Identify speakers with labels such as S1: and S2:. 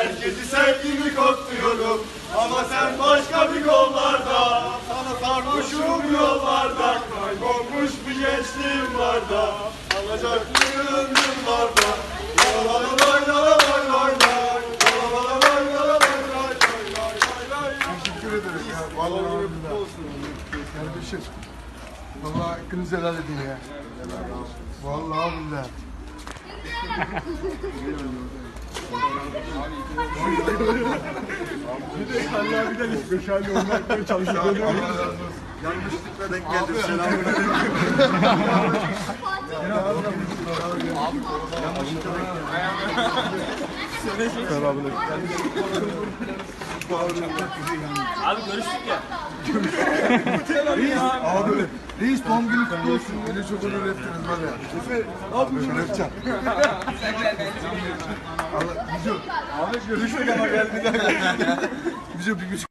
S1: Herkesi sevgimi kokluyorum Ama sen başka bir kollarda Sana sarhoşum yollarda Kaybolmuş bir gençliğim var da la lay la la lay lay lay La la la lay la la lay lay lay lay lay lay
S2: Teşekkür ederiz ya. Vallahi billahi. Kardeşim. Vallahi hakkınızı helal edin ya. Vallahi billahi.
S1: Allah bir de beşerli olmak çalışıyor.
S2: Yanlışlıkla denk geldim. Selamünaleyküm.
S3: Abi görüştük ya.
S2: Abi reis doğum günü kutlu olsun. Beni çok onur ettiniz var ya. Efe ne yapıyorsun? Şerefcan. Allah, Bizo.
S1: Ahmet görüştük ama geldi.
S2: Bizo bir